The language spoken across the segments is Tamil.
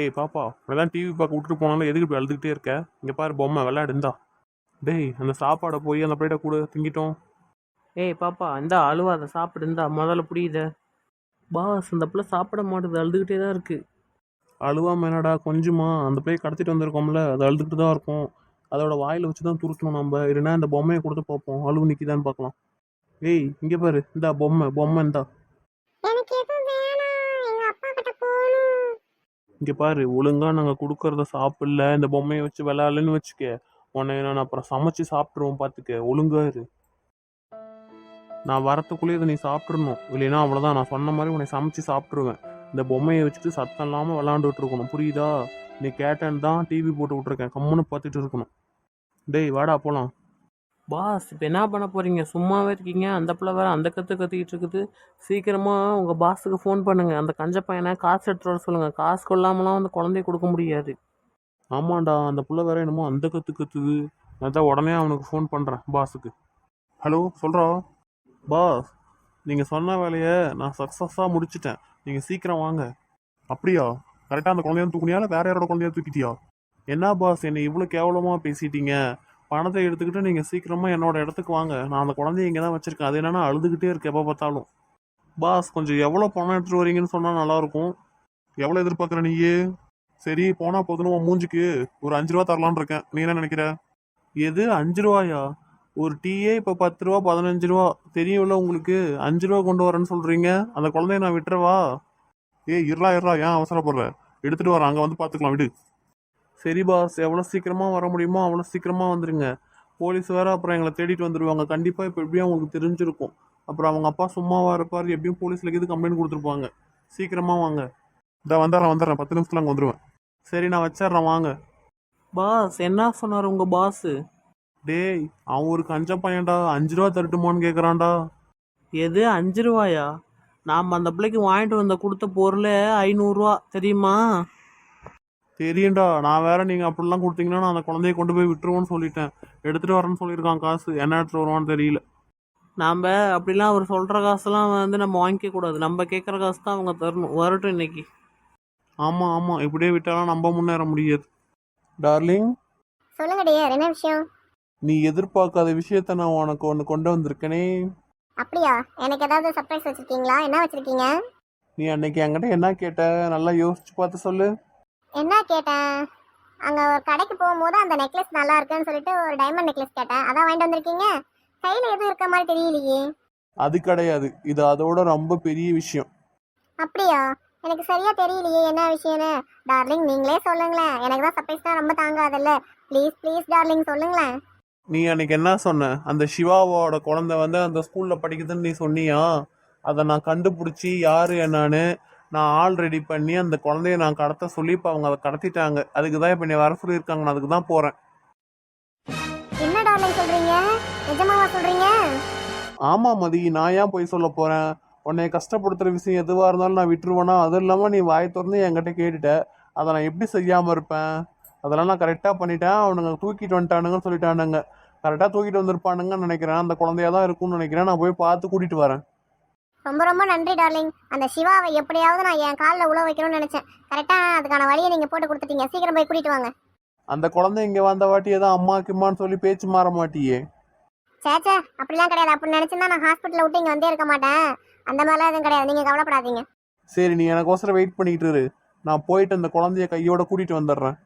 ஏய் பாப்பா இப்படிதான் டிவி பார்க்க விட்டுட்டு போனாலும் எதுக்கு இப்படி அழுதுகிட்டே இருக்க? இங்கே பாரு பொம்மை விளையாடுந்தா. டேய் அந்த சாப்பாடை போய் அந்த பிளேட்டை கூட திங்கிட்டோம். ஏய் பாப்பா இந்த அழுவாத சாப்பிடு இந்தா முதல்ல புரியுத? பாஸ் இந்த பிள்ளை சாப்பிட மாட்டுது அழுதுகிட்டே தான் இருக்கு. அழுவாம என்னடா கொஞ்சமா? அந்த பிளேட் கடத்திட்டு வந்திருக்கோம்ல அது அழுதுகிட்டு தான் இருக்கும். அதோட வாயில் வச்சு தான் துருத்தணும் நம்ம. இல்லைன்னா இந்த பொம்மையை கொடுத்து பார்ப்போம். அழுவு நிற்கிதான்னு பார்க்கலாம். ஏய் இங்கே பாரு இந்தா பொம்மை பொம்மை இந்தா எனக்கு எதுவும் வேணாம் எங்க அப்பா கிட்ட போகணும் இங்கே பாரு ஒழுங்காக நாங்கள் கொடுக்கறத சாப்பிடல இந்த பொம்மையை வச்சு விளையாடலன்னு வச்சுக்க. உன்னை நான் அப்புறம் சமைச்சு சாப்பிட்ருவோம் பார்த்துக்க ஒழுங்கா இரு. நான் வரத்துக்குள்ளேயே இதை நீ சாப்பிட்றணும் இல்லைன்னா அவ்வளோதான் நான் சொன்ன மாதிரி உன்னை சமைச்சு சாப்பிட்ருவேன் இந்த பொம்மையை வச்சுட்டு சத்தம் இல்லாமல் விளாண்டுட்டு இருக்கணும். புரியுதா? நீ கேட்டேன்னு தான் டிவி போட்டு விட்ருக்கேன் கம்முன்னு பார்த்துட்டு இருக்கணும். டேய் வாடா போகலாம் பாஸ் இப்போ என்ன பண்ண போறீங்க? சும்மாவே இருக்கீங்க. அந்த பிள்ளை வேற அந்த கற்று கத்திக்கிட்டு இருக்குது. சீக்கிரமா உங்க பாஸுக்கு ஃபோன் பண்ணுங்க. அந்த கஞ்ச பையனை காசு எடுத்துட்டு வர சொல்லுங்க. காசு கொள்ளாமலாம் வந்து குழந்தைய கொடுக்க முடியாது. ஆமாண்டா. அந்த புள்ள வேற என்னமோ அந்த கற்று கத்துது. நான் தான் உடனே அவனுக்கு ஃபோன் பண்ணுறேன் பாஸுக்கு. ஹலோ சொல்கிறா பாஸ் நீங்கள் சொன்ன வேலையை நான் சக்ஸஸாக முடிச்சிட்டேன். நீங்கள் சீக்கிரம் வாங்க. அப்படியா? கரெக்டாக அந்த குழந்தைய தூக்குனியா? இல்லை வேற யாரோட குழந்தைய தூக்கிட்டியா? என்ன பாஸ் என்னை இவ்வளோ கேவலமாக பேசிட்டீங்க? பணத்தை எடுத்துக்கிட்டு நீங்கள் சீக்கிரமாக என்னோட இடத்துக்கு வாங்க. நான் அந்த குழந்தைய இங்கே தான் வச்சுருக்கேன். அது என்னென்னா அழுதுகிட்டே இருக்கு எப்போ பார்த்தாலும். பாஸ் கொஞ்சம் எவ்வளோ பணம் எடுத்துகிட்டு வரீங்கன்னு சொன்னால் நல்லாயிருக்கும். எவ்வளோ எதிர்பார்க்குற நீயே? சரி போனால் போதுன்னு உன் மூஞ்சிக்கு ஒரு அஞ்சு ரூபா தரலான்னு இருக்கேன். நீ என்ன நினைக்கிற? எது? அஞ்சு ரூபாயா? ஒரு டீயே இப்போ பத்து ரூபா பதினஞ்சு ரூபா. தெரியும்ல உங்களுக்கு. அஞ்சு ரூபா கொண்டு வரேன்னு சொல்கிறீங்க அந்த குழந்தைய நான் விட்டுறவா? ஏ இருளா இருளா ஏன் அவசரப்படுற? எடுத்துகிட்டு வரேன் அங்கே வந்து பார்த்துக்கலாம். விடு. சரி பாஸ் எவ்வளோ சீக்கிரமா வர முடியுமோ அவ்வளோ சீக்கிரமா வந்துருங்க. போலீஸ் வேற அப்புறம் எங்களை தேடிட்டு வந்துருவாங்க. கண்டிப்பாக இப்போ எப்படியும் அவங்களுக்கு தெரிஞ்சிருக்கும். அப்புறம் அவங்க அப்பா சும்மாவா இருப்பார் எப்படியும் போலீஸ்ல இது கம்ப்ளைண்ட் கொடுத்துருப்பாங்க. சீக்கிரமா வாங்க. இதை வந்துடுறேன் வந்துடுறேன். பத்து நிமிஷத்துல அங்கே வந்துடுவேன் சரி நான் வச்சிடுறேன் வாங்க. பாஸ் என்ன சொன்னார் உங்க பாஸ் டேய் அவன் ஒரு கஞ்ச பையன்டா. அஞ்சு ரூபா தரட்டுமான்னு கேட்குறான்டா எது அஞ்சு ரூபாயா? நாம் அந்த பிள்ளைக்கு வாங்கிட்டு வந்த கொடுத்த பொருள் ஐநூறுரூவா தெரியுமா? தெரியும்டா. நான் வேற நீங்க அப்படிலாம் கொடுத்தீங்கன்னா நான் அந்த குழந்தைய கொண்டு போய் விட்டுருவோன்னு சொல்லிட்டேன். எடுத்துட்டு வரேன்னு சொல்லியிருக்கான் காசு. என்ன எடுத்துட்டு வருவான்னு தெரியல. நாம் அப்படிலாம் அவர் சொல்கிற காசெல்லாம் வந்து நம்ம வாங்கிக்க கூடாது. நம்ம கேட்குற காசு தான் அவங்க தரணும். வரட்டும் இன்னைக்கு. ஆமா ஆமா. இப்படியே விட்டாலாம் நம்ம முன்னேற முடியாது. டார்லிங்? சொல்லுங்க டியர் என்ன விஷயம்? நீ எதிர்பார்க்காத விஷயத்த நான் உனக்கு ஒன்று கொண்டு வந்திருக்கனே. அப்படியா? எனக்கு ஏதாவது சர்ப்ரைஸ் வச்சிருக்கீங்களா? என்ன வச்சிருக்கீங்க? நீ அன்னைக்கு என்கிட்ட என்ன கேட்ட? நல்லா யோசிச்சு பார்த்து சொல்லு. என்ன கேட்டேன்? அங்க ஒரு கடைக்கு போகும்போது அந்த நெக்லஸ் நல்லா இருக்குன்னு சொல்லிட்டு ஒரு டைமண்ட் நெக்லஸ் கேட்டேன். அதான் வாங்கிட்டு வந்திருக்கீங்க? கையில எதுவும் இருக்க மாதிரி தெரியலையே. அது கிடையாது. இது அதோட ரொம்ப பெரிய விஷயம். அப்படியா? எனக்கு சரியா தெரியலையே. என்ன விஷயம்னு? டார்லிங் நீங்களே சொல்லுங்களேன். எனக்கு தான் சர்ப்ரைஸ் தான். ரொம்ப தாங்காதல்ல. ப்ளீஸ் ப்ளீஸ் டார்லிங் சொல்லுங்களேன். நீ அன்னைக்கு என்ன சொன்ன? அந்த சிவாவோட குழந்தை வந்து அந்த ஸ்கூல்ல படிக்குதுன்னு நீ சொன்னியா? அதை நான் கண்டுபிடிச்சி யாரு என்னன்னு நான் ஆள் ரெடி பண்ணி அந்த குழந்தைய நான் கடத்த சொல்லி இப்போ அவங்க அதை கடத்திட்டாங்க. அதுக்கு தான் இப்போ நீ வர சொல்லியிருக்காங்க. நான் அதுக்கு தான் போகிறேன் என்ன டார்லிங் சொல்றீங்க? நிஜமாவா சொல்றீங்க? ஆமாம் மதி நான் ஏன் போய் சொல்ல போகிறேன் உன்னை கஷ்டப்படுத்துகிற விஷயம் எதுவாக இருந்தாலும் நான் விட்டுருவேனா? அதுவும் இல்லாமல் நீ வாய் திறந்து என்கிட்ட கேட்டுட்ட. அதை நான் எப்படி செய்யாமல் இருப்பேன்? அதெல்லாம் நான் கரெக்டாக பண்ணிட்டேன். அவனுங்க தூக்கிட்டு வந்துட்டானுங்கன்னு சொல்லிட்டானுங்க. கரெக்டாக தூக்கிட்டு வந்திருப்பானுங்கன்னு நினைக்கிறேன். அந்த குழந்தையா தான் இருக்கும்னு நினைக்கிறேன். நான் போய் பார்த்து கூட்டிகிட்டு வரேன். ரொம்ப ரொம்ப நன்றி டார்லிங். அந்த சிவாவை எப்படியாவது நான் என் காலில் உழ வைக்கணும்னு நினைச்சேன். கரெக்டாக அதுக்கான வழியை நீங்கள் போட்டு கொடுத்துட்டீங்க. சீக்கிரம் போய் கூட்டிட்டு வாங்க. அந்த குழந்தை இங்கே வந்த வாட்டி ஏதோ அம்மா கிம்மான்னு சொல்லி பேச்சு மாற மாட்டியே. சேச்சே அப்படிலாம் கிடையாது. அப்படி நினச்சிருந்தா நான் ஹாஸ்பிட்டலில் விட்டு இங்கே வந்தே இருக்க மாட்டேன். அந்த மாதிரிலாம் எதுவும் கிடையாது. நீங்கள் கவலைப்படாதீங்க. சரி நீ எனக்கோசரம் வெயிட் பண்ணிக்கிட்டு இரு. நான் போயிட்டு அந்த குழந்தைய கையோட கூட்டிகிட்டு வந்துடுறேன்.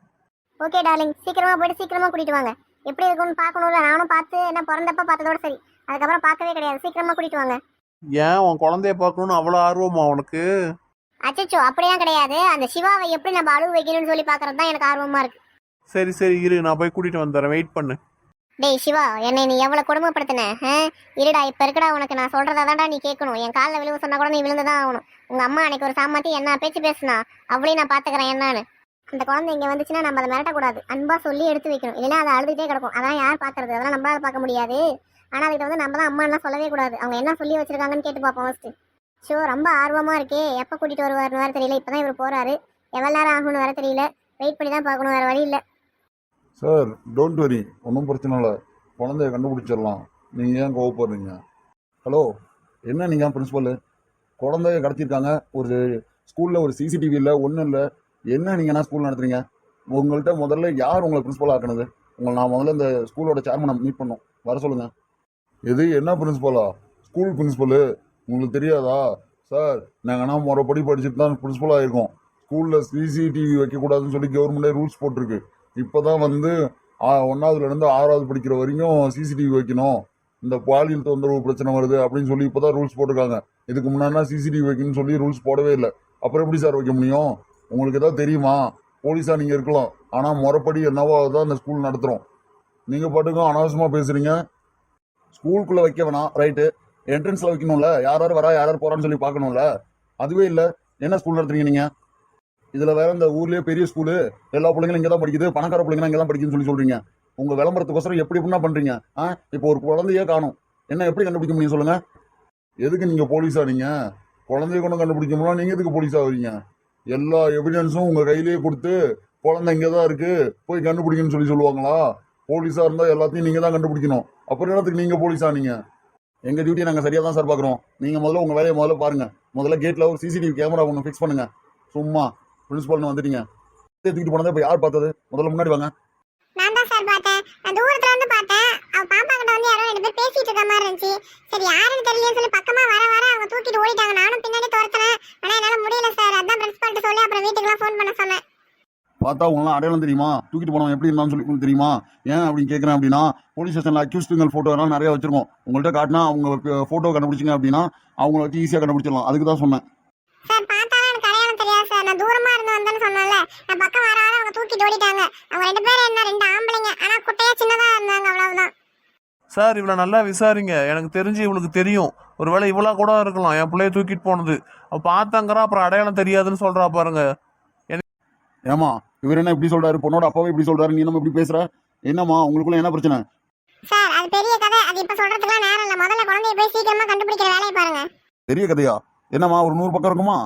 Okay darling. சீக்கிரமாக போயிட்டு சீக்கிரமாக கூட்டிட்டு வாங்க. எப்படி இருக்கும்னு பார்க்கணும்ல. நானும் பார்த்து என்ன பிறந்தப்ப பார்த்ததோட சரி. அதுக்கப்புறம் பார்க்கவே கிடையாது. சீக்கிரமாக கூட்டிட்டு வாங்க. ஏன் உன் குழந்தைய பார்க்கணும்னு அவ்வளோ ஆர்வமா உனக்கு? அச்சச்சோ அப்படிலாம் கிடையாது. அந்த சிவாவை எப்படி நம்ம அழுவு வைக்கணும்னு சொல்லி பார்க்கறது தான் எனக்கு ஆர்வமாக இருக்கு. சரி சரி இரு. நான் போய் கூட்டிகிட்டு வந்துடுறேன். வெயிட் பண்ணு. டேய் சிவா என்னை நீ எவ்வளவு கொடுமைப்படுத்தின ஆ? இருடா இப்ப இருக்கடா உனக்கு. நான் சொல்றதா தான்டா நீ கேட்கணும். என் காலில் விழுவ சொன்னா கூட நீ விழுந்துதான் ஆகணும். உங்க அம்மா அன்னைக்கு ஒரு சாமாத்தி என்ன பேச்சு பேசுனா அவளையும் நான் பாத்துக்கிறேன் என்னன்னு. அந்த குழந்தை இங்க வந்துச்சுன்னா நம்ம அதை மிரட்டக்கூடாது. அன்பா சொல்லி எடுத்து வைக்கணும். இல்லைன்னா அதை அழுதுகிட்டே கிடக்கும். அதான் யார் பாக்குறது அதெல்லாம் நம்மளால பார்க்க முடியாது. ஆனால் அதுக்கு வந்து நம்ம தான் அம்மா சொல்லவே கூடாது. அவங்க என்ன சொல்லி வச்சிருக்காங்கன்னு கேட்டு பார்ப்போம் ஃபஸ்ட்டு ஷோ ரொம்ப ஆர்வமாக இருக்கே. எப்போ கூட்டிகிட்டு வருவார்னு வேறு தெரியல. இப்பதான் இவர் போகிறாரு எவ்வளோ நேரம் ஆகும்னு வேறு தெரியல. வெயிட் பண்ணி தான் பார்க்கணும். வேறு வழி இல்லை. சார் டோன்ட் வரி ஒன்றும் பிரச்சனை இல்லை. குழந்தைய கண்டுபிடிச்சிடலாம். நீங்கள் ஏன் கோவப்படுறீங்க? ஹலோ என்ன நீங்கள் பிரின்ஸ்பலு குழந்தைய கடத்திருக்காங்க ஒரு ஸ்கூலில் ஒரு சிசிடிவி இல்லை ஒன்றும் இல்லை. என்ன நீங்கள் என்ன ஸ்கூல் நடத்துறீங்க? உங்கள்கிட்ட முதல்ல யார் உங்களை பிரின்சிபல் ஆக்குனது? உங்களை நான் முதல்ல இந்த ஸ்கூலோட சேர்மனை மீட் பண்ணோம் வர சொல்லுங்கள் எது? என்ன பிரின்ஸ்பலா ஸ்கூல் பிரின்ஸ்பலு உங்களுக்கு தெரியாதா? சார் நாங்கள் முறைப்படி படிச்சுட்டு தான் பிரின்ஸ்பலாக ஆகிருக்கோம் ஸ்கூலில் சிசிடிவி வைக்கக்கூடாதுன்னு சொல்லி கவர்மெண்டே ரூல்ஸ் போட்டிருக்கு. இப்போ தான் வந்து ஆ, ஆறாவது படிக்கிற வரைக்கும் சிசிடிவி வைக்கணும். இந்த பாலியல் தொந்தரவு பிரச்சனை வருது அப்படின்னு சொல்லி இப்போ தான் ரூல்ஸ் போட்டிருக்காங்க. இதுக்கு முன்னாடினா சிசிடிவி வைக்கணும்னு சொல்லி ரூல்ஸ் போடவே இல்லை. அப்புறம் எப்படி சார் வைக்க முடியும்? உங்களுக்கு எதாவது தெரியுமா? போலீஸாக நீங்கள் இருக்கலாம். ஆனால் முறைப்படி என்னவோ தான் இந்த ஸ்கூல் நடத்துகிறோம் நீங்கள் பாட்டுக்கும் அனாவசியமாக பேசுகிறீங்க ஸ்கூலுக்குள்ள வைக்க வேணாம் ரைட்டு என்ட்ரன்ஸில் வைக்கணும்ல. யார் யார் வரா யார் யார் போகிறான்னு சொல்லி பார்க்கணும்ல. அதுவே இல்லை. என்ன ஸ்கூல் நடத்துறீங்க நீங்கள் இதில் வேற இந்த ஊர்லேயே பெரிய ஸ்கூலு எல்லா பிள்ளைங்களும் இங்கே தான் படிக்குது பணக்கார பிள்ளைங்க இங்கே தான் படிக்குதுன்னு சொல்லி சொல்கிறீங்க உங்கள் விளம்பரத்துக்கோசரம் எப்படி எப்படின்னா பண்ணுறீங்க ஆ? இப்போ ஒரு குழந்தையே காணும். என்ன எப்படி கண்டுபிடிக்க முடியும் சொல்லுங்கள் எதுக்கு நீங்கள் போலீஸா நீங்க? குழந்தைய கொண்டு கண்டுபிடிக்க முடியும் நீங்கள் எதுக்கு போலீஸ் வரீங்க எல்லா எவிடன்ஸும் உங்கள் கையிலேயே கொடுத்து குழந்தை இங்கே தான் இருக்குது போய் கண்டுபிடிக்கணும்னு சொல்லி சொல்லுவாங்களா? போலீஸாக இருந்தால் எல்லாத்தையும் நீங்கள் தான் கண்டுபிடிக்கணும். அப்புறம் என்னத்துக்கு நீங்கள் போலீஸா நீங்கள் எங்கள் டியூட்டியை நாங்கள் சரியாக தான் சார் பார்க்குறோம் நீங்கள் முதல்ல உங்கள் வேலையை முதல்ல பாருங்கள் முதல்ல கேட்டில் ஒரு சிசிடிவி கேமரா ஒன்று ஃபிக்ஸ் பண்ணுங்கள் சும்மா பிரின்சிபால்னு வந்துட்டீங்க. தூக்கிட்டு போனதை இப்போ யார் பார்த்தது? முதல்ல முன்னாடி வாங்க. நான் தான் சார் பார்த்தேன். நான் தூரத்துல இருந்து பார்த்தேன். அவ பாப்பா கிட்ட வந்து யாரோ ரெண்டு பேர் பேசிட்டு இருக்க மாதிரி இருந்துச்சு. சரி யாருன்னு தெரியலன்னு சொல்லி பக்கமா வர வர அவங்க தூக்கிட்டு ஓடிட்டாங்க. நானும் பின்னாடி துரத்துனேன் ஆனா என்னால முடியல சார் அதான் பிரின்சிபால்ட்ட சொல்லி அப்புறம் வீட்டுக்குலாம் ஃபோன் பண்ண சொன்னேன். பார்த்தா உங்களாம் அடையாளம் தெரியுமா? தூக்கிட்டு போனவன் எப்படி இருந்தான்னு சொல்லி உங்களுக்கு தெரியுமா? ஏன் அப்படின்னு கேட்குறேன் அப்படின்னா போலீஸ் ஸ்டேஷனில் அக்யூஸ்டுங்கள் ஃபோட்டோ எல்லாம் நிறைய வச்சிருக்கோம். உங்கள்கிட்ட காட்டினா அவங்க ஃபோட்டோ கண்டுபிடிச்சிங்க அப்படின்னா அவங்கள வச்சு ஈஸியாக கண்டுபிடிச்சிடலாம். அதுக்கு தான் சொன்னேன். சார் பார்த்தாலும் எனக்கு அடையாளம் தெரியாது சார் நான் தூரமா இருந்து வந்தேன்னு சொன்னேன்ல. நான் பக்கம் வர வர அவங்க தூக்கிட்டு ஓடிட்டாங்க. அவங்க ரெண்டு பேரும் என்ன ரெண்டு ஆம்பளைங்க. ஆனா குட்டையா சின்னதா இருந்தாங்க அவ்வளவுதான். சார் இவளை நல்லா விசாரிங்க. எனக்கு தெரிஞ்சு இவளுக்கு தெரியும். ஒருவேளை இவளா கூட இருக்கலாம். என் பிள்ளைய தூக்கிட்டு போனது. அவ பார்த்தாங்கிறா அப்புறம் அடையாளம் தெரியாதுன்னு சொல்றா பாருங்க. ஏமா இவர் என்ன இப்படி சொல்றாரு? பொண்ணோட அப்பாவே இப்படி சொல்றாரு. நீ நம்ம இப்படி பேசுற? என்னம்மா உங்களுக்குள்ள என்ன பிரச்சனை? சார் அது பெரிய கதை. அது இப்ப சொல்றதுக்குலாம் நேரம் இல்ல. முதல்ல குழந்தைய போய் சீக்கிரமா கண்டுபிடிக்கிற வேலையை பாருங்க. பெரிய கதையா? என்னம்மா ஒரு நூறு பக்கம் இருக்குமா?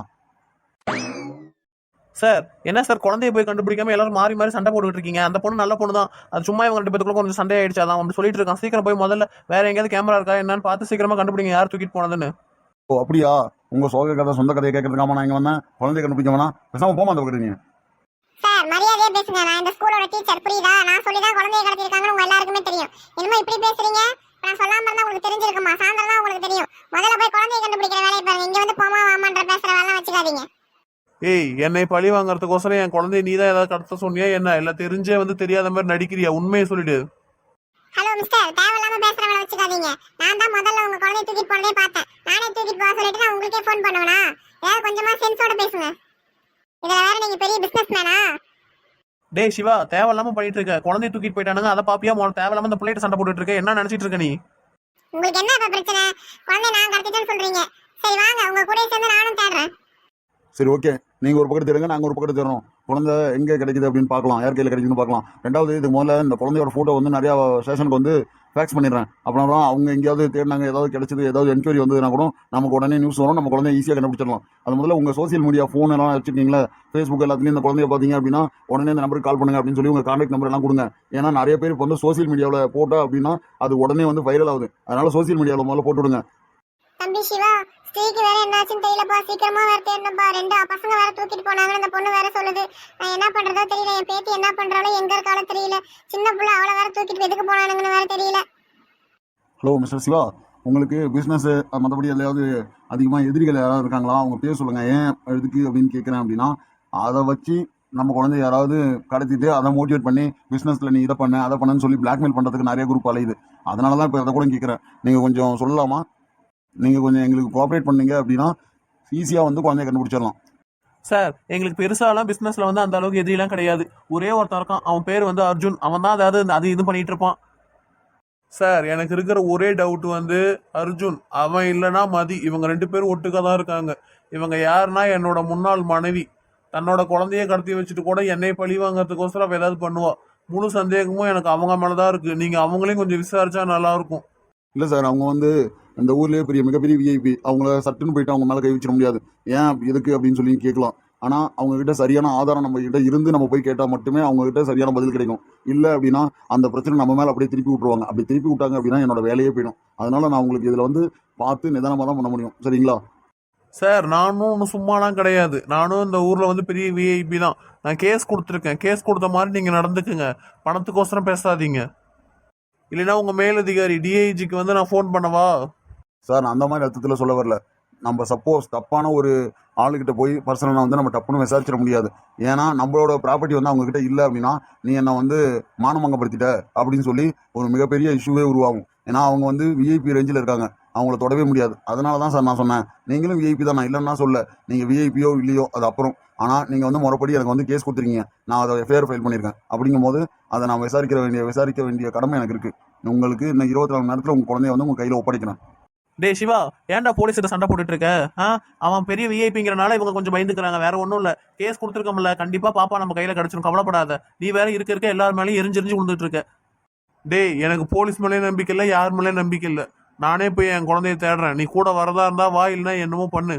சார் என்ன சார்? குழந்தைய போய் கண்டுபிடிக்காம எல்லாரும் மாறி மாறி சண்டை போட்டுக்கிட்டு இருக்கீங்க. அந்த பொண்ணு நல்ல பொண்ணு தான். அது சும்மா இவங்க ரெண்டு பேத்துக்குள்ள கொஞ்சம் சண்டை ஆயிடுச்சு. அதான் அப்படி சொல்லிட்டு இருக்கான். சீக்கிரம் போய் முதல்ல வேற எங்கேயாவது கேமரா இருக்கா என்னன்னு பார்த்து சீக்கிரமா கண்டுபிடிங்க. யார் தூக்கிட்டு போனதுன்னு. ஓ அப்படியா? உங்க சோக கதை சொந்த கதையை கேட்கறதுக்காம நான் இங்க வந்தேன். குழந்தைய கண்டுபிடிக்க வேணாம். பேசாம போமா அந்த பக்கத்து நீ. சார் மரியாதையா பேசுங்க. நான் இந்த ஸ்கூலோட டீச்சர் புரியுதா? நான் சொல்லி தான் குழந்தைய கடத்திருக்காங்கன்னு உங்க எல்லாருக்குமே தெரியும். என்னமோ இப்படி பேசுறீங்க? நான் சொல்லாம இருந்தா உங்களுக்கு தெரிஞ்சிருக்குமா? சாயந்தரம் தான் உங்களுக்கு தெரியும். முதல்ல போய் குழந்தைய கண்டுபிடிக்கிற வேலையை பாருங்க. இங்க வந்து போமா வாமான்ற பேசுற வேலை வச்சுக்காதீங்க. ஏய் என்னை பழி வாங்குறதுக்கோசரம் என் குழந்தைய நீ தான் ஏதாவது கடத்த சொன்னியா என்ன? எல்லாம் தெரிஞ்சே வந்து தெரியாத மாதிரி நடிக்கிறியா? உண்மையை சொல்லிடு. ஹலோ மிஸ்டர் தேவையில்லாம பேசுற வேலை வச்சுக்காதீங்க. நான் தான் முதல்ல உங்க குழந்தைய தூக்கிட்டு போனதே பார்த்தேன். நானே தூக்கிட்டு போக சொல்லிட்டு நான் உங்களுக்கே ஃபோன் பண்ணுவேனா? ஏதாவது கொஞ்சமா சென்ஸோட பேசுங்க. இதுல வேற நீங்க பெரிய பிசினஸ் மேனா டேய் சிவா தேவையில்லாம பண்ணிட்டு இருக்க. குழந்தைய தூக்கிட்டு போயிட்டானுங்க அதை பாப்பியா மொதல்ல தேவையில்லாம இந்த பிள்ளைகிட்ட சண்டை போட்டுட்டு இருக்க. என்ன நினைச்சிட்டு இருக்க நீ? உங்களுக்கு என்ன இப்ப பிரச்சனை? குழந்தைய நான் கடத்திட்டேன்னு சொல்றீங்க. சரி வாங்க உங்க கூட சேர்ந்து நானும் தேடுறேன். சரி ஓகே நீங்கள் ஒரு பக்கத்து தேடுங்க நாங்கள் ஒரு பக்கத்து தேடுறோம். குழந்தை எங்கே கிடைக்குது அப்படின்னு பார்க்கலாம். யார் கையில் கிடைக்குதுன்னு பார்க்கலாம். ரெண்டாவது இது முதல்ல இந்த குழந்தையோட ஃபோட்டோ வந்து நிறையா ஸ்டேஷனுக்கு வந்து ஃபேக்ஸ் பண்ணிடுறேன். அப்புறம் அவங்க எங்கேயாவது தேடினாங்க ஏதாவது கிடைச்சது ஏதாவது என்கொயரி வந்ததுன்னா கூட நமக்கு உடனே நியூஸ் வரும். நம்ம குழந்தைய ஈஸியாக கண்டுபிடிச்சிடலாம். அது முதல்ல உங்கள் சோசியல் மீடியா ஃபோன் எல்லாம் வச்சுருக்கீங்களா? ஃபேஸ்புக் எல்லாத்துலேயும் இந்த குழந்தைய பார்த்தீங்க அப்படின்னா உடனே இந்த நம்பருக்கு கால் பண்ணுங்க அப்படின்னு சொல்லி உங்கள் கான்டாக்ட் நம்பர் எல்லாம் கொடுங்க. ஏன்னா நிறைய பேர் இப்போ வந்து சோசியல் மீடியாவில் போட்டா அப்படின்னா அது உடனே வந்து வைரல் ஆகுது. அதனால சோசியல் மீடியாவில் முதல்ல போட்டு விடுங்க. தம்பி சிவா ஸ்ரீக்கு வேற என்னாச்சுன்னு தெரியலப்பா சீக்கிரமா வேற தேடணும்பா. ரெண்டு பசங்க வேற தூக்கிட்டு போனாங்கன்னு அந்த பொண்ணு வேற சொல்லுது. நான் என்ன பண்றதோ தெரியல. என் பேத்தி என்ன பண்றாளோ எங்க இருக்காளோ தெரியல. சின்ன புள்ள அவளை வேற தூக்கிட்டு எதுக்கு போனானுங்கன்னு வேற தெரியல. Hello mister Siva. உங்களுக்கு பிஸ்னஸ் மற்றபடி எதையாவது அதிகமாக எதிரிகள் யாராவது இருக்காங்களா? அவங்க பேர் சொல்லுங்க. ஏன் எதுக்கு அப்படின்னு கேட்குறேன் அப்படின்னா அதை வச்சு நம்ம குழந்தை யாராவது கடத்திட்டு அதை மோட்டிவேட் பண்ணி பிஸ்னஸில் நீ இதை பண்ண அதை பண்ணன்னு சொல்லி பிளாக்மெயில் பண்ணுறதுக்கு நிறைய குரூப் அலையுது. அதனால தான் இப்போ அதை கூட கேட்குறேன் நீங்கள் கொஞ்சம் சொல்லலாமா? நீங்கள் கொஞ்சம் எங்களுக்கு கோஆப்ரேட் பண்ணீங்க அப்படின்னா ஈஸியாக வந்து குழந்தைய கண்டுபிடிச்சிடலாம். சார் எங்களுக்கு பெருசாலாம் பிசினஸ்ல வந்து அந்த அளவுக்கு எதிரிலாம் கிடையாது. ஒரே ஒருத்தன் இருக்கான். அவன் பேர் வந்து அர்ஜுன். அவன் தான் அதாவது அது இது பண்ணிட்டு இருப்பான். சார் எனக்கு இருக்கிற ஒரே டவுட் வந்து அர்ஜுன். அவன் இல்லைன்னா மதி. இவங்க ரெண்டு பேரும் ஒட்டுக்கா தான் இருக்காங்க. இவங்க யாருன்னா என்னோட முன்னாள் மனைவி. தன்னோட குழந்தைய கடத்தி வச்சுட்டு கூட என்னை பழி வாங்குறதுக்கோசரம் அவ ஏதாவது பண்ணுவா. முழு சந்தேகமும் எனக்கு அவங்க மேலதான் இருக்கு. நீங்க அவங்களையும் கொஞ்சம் விசாரிச்சா நல்லா இருக்கும். இல்லை சார் அவங்க வந்து அந்த ஊர்லேயே பெரிய மிகப்பெரிய விஐபி அவங்கள சட்டுன்னு போயிட்டு அவங்க மேலே கை வச்சிட முடியாது. ஏன் எதுக்கு அப்படின்னு சொல்லி கேட்கலாம். ஆனால் அவங்க கிட்ட சரியான ஆதாரம் நம்ம கிட்ட இருந்து நம்ம போய் கேட்டால் மட்டுமே அவங்க கிட்ட சரியான பதில் கிடைக்கும். இல்லை அப்படின்னா அந்த பிரச்சனை நம்ம மேலே அப்படியே திருப்பி விட்ருவாங்க அப்படி திருப்பி விட்டாங்க அப்படின்னா என்னோட வேலையே போயிடும். அதனால நான் உங்களுக்கு இதில் வந்து பார்த்து நிதானமாக தான் பண்ண முடியும். சரிங்களா? சார் நானும் ஒன்றும் சும்மாலாம் கிடையாது. நானும் இந்த ஊரில் வந்து பெரிய விஐபி தான். நான் கேஸ் கொடுத்துருக்கேன். கேஸ் கொடுத்த மாதிரி நீங்கள் நடந்துக்குங்க. பணத்துக்கோசரம் பேசாதீங்க. இல்லைன்னா உங்கள் மேலதிகாரி டிஐஜிக்கு வந்து நான் ஃபோன் பண்ணவா? சார் நான் அந்த மாதிரி அர்த்தத்தில் சொல்ல வரல. நம்ம சப்போஸ் தப்பான ஒரு ஆளுகிட்ட போய் பர்சனலாக வந்து நம்ம டப்புன்னு விசாரிச்சிட முடியாது. ஏன்னா நம்மளோட ப்ராப்பர்ட்டி வந்து அவங்கக்கிட்ட இல்லை அப்படின்னா நீ என்னை வந்து மானமங்கப்படுத்திட்ட அப்படின்னு சொல்லி ஒரு மிகப்பெரிய இஷ்யூவே உருவாகும். ஏன்னா அவங்க வந்து விஐபி ரேஞ்சில் இருக்காங்க. அவங்கள தொடவே முடியாது. அதனால தான் சார் நான் சொன்னேன். நீங்களும் விஐபி தான். நான் இல்லைன்னா சொல்ல. நீங்கள் விஐபியோ இல்லையோ அது அப்புறம். ஆனால் நீங்கள் வந்து முறைப்படி எனக்கு வந்து கேஸ் கொடுத்துருக்கீங்க. நான் அதை எஃப்ஐஆர் ஃபைல் பண்ணியிருக்கேன். அப்படிங்கும்போது அதை நான் விசாரிக்க வேண்டிய விசாரிக்க வேண்டிய கடமை எனக்கு இருக்குது உங்களுக்கு இன்னும் இருபத்தி நாலு நேரத்தில் உங்கள் குழந்தைய வந்து உங்கள் கையில் ஒப்படைக்கிறேன். டே சிவா ஏன்டா போலீஸ்கிட்ட சண்டை போட்டுட்டு இருக்க ஆ அவன் பெரிய விஐபிங்கிறனால இவங்க கொஞ்சம் பயந்துக்கிறாங்க வேற ஒன்றும் இல்லை. கேஸ் கொடுத்துருக்கோம்ல கண்டிப்பாக பாப்பா நம்ம கையில் கிடச்சிடும் கவலைப்படாத. நீ வேற இருக்க இருக்க எல்லார் மேலேயும் எரிஞ்செரிஞ்சு விழுந்துட்டு இருக்க டேய் எனக்கு போலீஸ் மேலேயும் நம்பிக்கை இல்லை யார் மேலேயும் நம்பிக்கை இல்லை. நானே போய் என் குழந்தைய தேடுறேன். நீ கூட வரதா இருந்தா வா இல்லைன்னா என்னமோ பண்ணு.